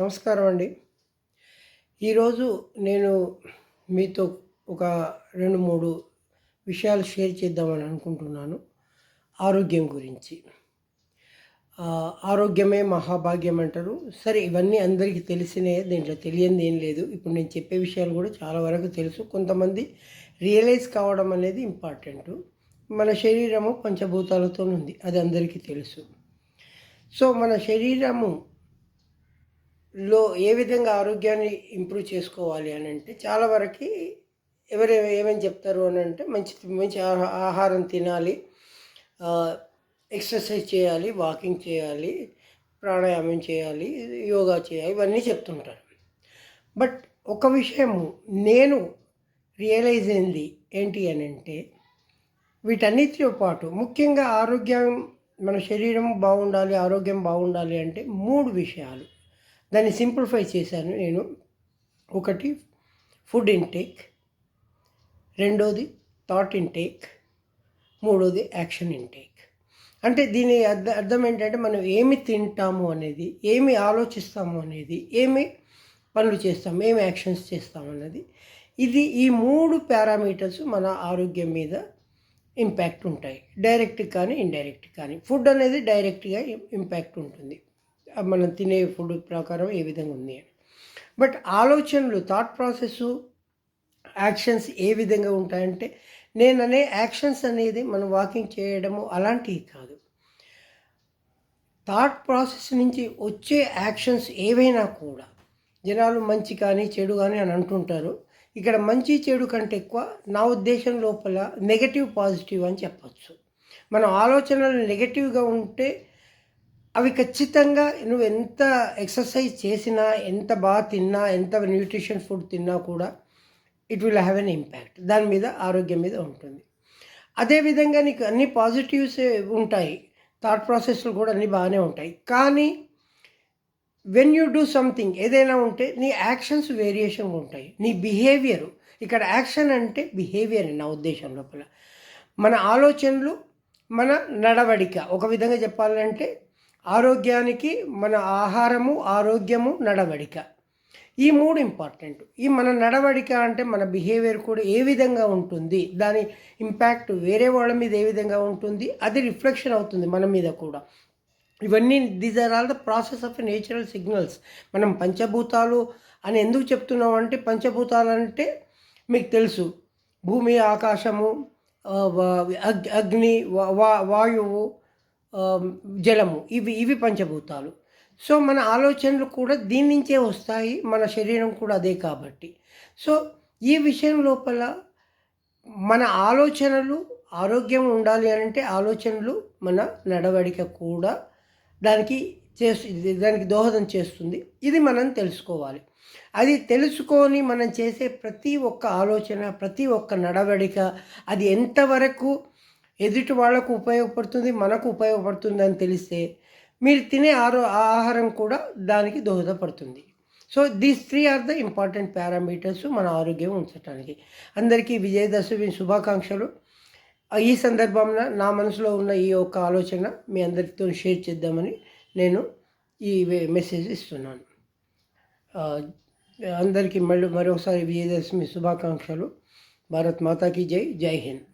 నమస్కారం అండి. ఈరోజు నేను మీతో ఒక రెండు మూడు విషయాలు షేర్ చేద్దామని అనుకుంటున్నాను. ఆరోగ్యం గురించి. ఆరోగ్యమే మహాభాగ్యం అంటారు. సరే ఇవన్నీ అందరికీ తెలిసినే దీంట్లో తెలియంది ఏం లేదు. ఇప్పుడు నేను చెప్పే విషయాలు కూడా చాలా వరకు తెలుసు. కొంతమంది రియలైజ్ కావడం అనేది ఇంపార్టెంట్. మన శరీరము పంచభూతాలతో ఉంది అది అందరికీ తెలుసు. సో మన శరీరము లో ఏ విధంగా ఆరోగ్యాన్ని ఇంప్రూవ్ చేసుకోవాలి అని అంటే చాలా వరకు ఎవరు ఏమేమి చెప్తారు అని అంటే మంచి మంచి ఆహా- ఆహారం తినాలి. ఎక్సర్సైజ్ చేయాలి వాకింగ్ చేయాలి ప్రాణాయామం చేయాలి యోగా చేయాలి ఇవన్నీ చెప్తుంటారు. బట్ ఒక విషయము నేను రియలైజ్ అయింది ఏంటి అని అంటే వీటన్నిటితో పాటు ముఖ్యంగా ఆరోగ్యం మన శరీరం బాగుండాలి ఆరోగ్యం బాగుండాలి అంటే మూడు విషయాలు. దాన్ని సింప్లిఫై చేశాను నేను. ఒకటి ఫుడ్ ఇంటేక్. రెండోది థాట్ ఇంటేక్. మూడోది యాక్షన్ ఇంటేక్. అంటే దీని అర్థ అర్థం ఏంటంటే మనం ఏమి తింటాము అనేది ఏమి ఆలోచిస్తాము అనేది ఏమి పనులు చేస్తాము ఏమి యాక్షన్స్ చేస్తాము అన్నది. ఇది ఈ మూడు పారామీటర్స్ మన ఆరోగ్యం మీద ఇంపాక్ట్ ఉంటాయి. డైరెక్ట్ కానీ ఇండైరెక్ట్ కానీ. ఫుడ్ అనేది డైరెక్ట్గా ఇంపాక్ట్ ఉంటుంది. మనం తినే ఫుడ్ ప్రకారం ఏ విధంగా ఉంది అని. బట్ ఆలోచనలు థాట్ ప్రాసెస్ యాక్షన్స్ ఏ విధంగా ఉంటాయంటే నేను అనే యాక్షన్స్ అనేది మనం వాకింగ్ చేయడము అలాంటివి కాదు. థాట్ ప్రాసెస్ నుంచి వచ్చే యాక్షన్స్ ఏవైనా కూడా జనాలు మంచి కానీ చెడు కానీ అని అంటుంటారు. ఇక్కడ మంచి చెడు కంటే ఎక్కువ నా ఉద్దేశం లోపల నెగటివ్ పాజిటివ్ అని చెప్పచ్చు. మన ఆలోచనలు నెగటివ్గా ఉంటే అవి ఖచ్చితంగా నువ్వు ఎంత ఎక్సర్సైజ్ చేసినా ఎంత బాగా తిన్నా ఎంత న్యూట్రిషన్ ఫుడ్ తిన్నా కూడా it will have an impact దాని మీద ఆరోగ్యం మీద ఉంటుంది. అదేవిధంగా నీకు అన్ని పాజిటివ్స్ ఉంటాయి. థాట్ ప్రాసెస్లు కూడా అన్నీ బాగానే ఉంటాయి. కానీ వెన్ యూ డూ సంథింగ్ ఏదైనా ఉంటే నీ యాక్షన్స్ వేరియేషన్ ఉంటాయి. నీ బిహేవియర్ ఇక్కడ యాక్షన్ అంటే బిహేవియర్ నా ఉద్దేశం లోపల. మన ఆలోచనలు మన నడవడిక ఒక విధంగా చెప్పాలంటే ఆరోగ్యానికి మన ఆహారము ఆరోగ్యము నడవడిక. ఈ మూడు ఇంపార్టెంట్. ఈ మన నడవడిక అంటే మన బిహేవియర్ కూడా ఏ విధంగా ఉంటుంది దాని ఇంపాక్ట్ వేరే వాళ్ళ మీద ఏ విధంగా ఉంటుంది అది రిఫ్లెక్షన్ అవుతుంది మన మీద కూడా. ఇవన్నీ these are all the process of natural signals. మనం పంచభూతాలు అని ఎందుకు చెప్తున్నాం అంటే పంచభూతాలు అంటే మీకు తెలుసు భూమి ఆకాశము అగ్- అగ్ని వా- వా- వాయువు జలము. ఇవి ఇవి పంచభూతాలు. సో మన ఆలోచనలు కూడా దీని నుంచే వస్తాయి. మన శరీరం కూడా అదే కాబట్టి. సో ఈ విషయం లోపల మన ఆలోచనలు ఆరోగ్యం ఉండాలి అని అంటే ఆలోచనలు మన నడవడిక కూడా దానికి చేస్తుంది దానికి దోహదం చేస్తుంది. ఇది మనం తెలుసుకోవాలి. అది తెలుసుకొని మనం చేసే ప్రతి ఒక్క ఆలోచన ప్రతి ఒక్క నడవడిక అది ఎంతవరకు ఎదుటి వాళ్ళకు ఉపయోగపడుతుంది మనకు ఉపయోగపడుతుంది అని తెలిస్తే మీరు తినే ఆరో ఆహారం కూడా దానికి దోహదపడుతుంది. So these three are the important parameters మన ఆరోగ్యం ఉంచడానికి అందరికీ విజయదశమి శుభాకాంక్షలు. ఈ సందర్భంలో నా మనసులో ఉన్న ఈ యొక్క ఆలోచన మీ అందరితో షేర్ చేద్దామని నేను ఈ మెసేజ్ ఇస్తున్నాను. అందరికీ మళ్ళీ మరొకసారి విజయదశమి శుభాకాంక్షలు. భారత్ మాతాకి జై జై హింద్.